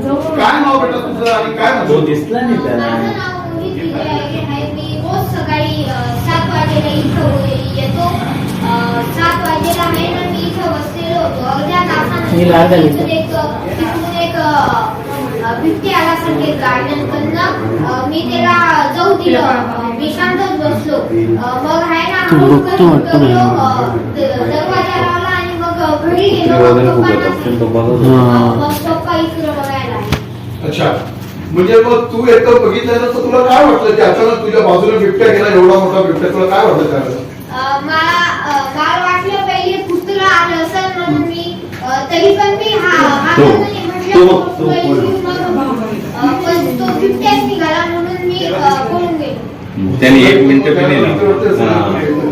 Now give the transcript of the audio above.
काय नाव बेटा तुझं आणि काय तो म्हणतो दिसला नाही त्याला माझं नाव मोहित विजय आहे मी रोज सकाळी अ, सात वाजेला इथं येतो अ, सात वाजेला आहे ना मी इथं बसलेलो होतो अर्ध्या मी लाल झाली. तासानंतर एक तिथून एक अ, बिबटे आला संकेत मी त्याला जाऊ दिलं अ, मी शांतच बसलो अ, मग आहे ना तू हळू बघतो करून वाटतं गेलो, मला. अ, द- दरवाजा लावला आणि मग घरी गेलो वगैरे खूप येत पप्पांना- असेल तो बघत हा. होता. मग पप्पा इकडे बघायला आले. अच्छा. म्हणजे मग तू एकटं बघितलं तर तुला काय वाटलं की अचानक तुझ्या बाजूला बिबट्या गेला एवढा मोठा बिबट्या तुला काय वाटलं त्यावेळेला? अ, मला अ, मला वाटलं पहिले कुत्रा आलं असेल म्हणून मी अ, तरी पण मी हा हा तो- म्हणजे तो- म्हटलं तो- पहिले म्हणून, अ, पण तो बिबट्याच निघाला म्हणून मी अ, पळून गेलो. त्याने एक मिनिट पण नाही लावलं.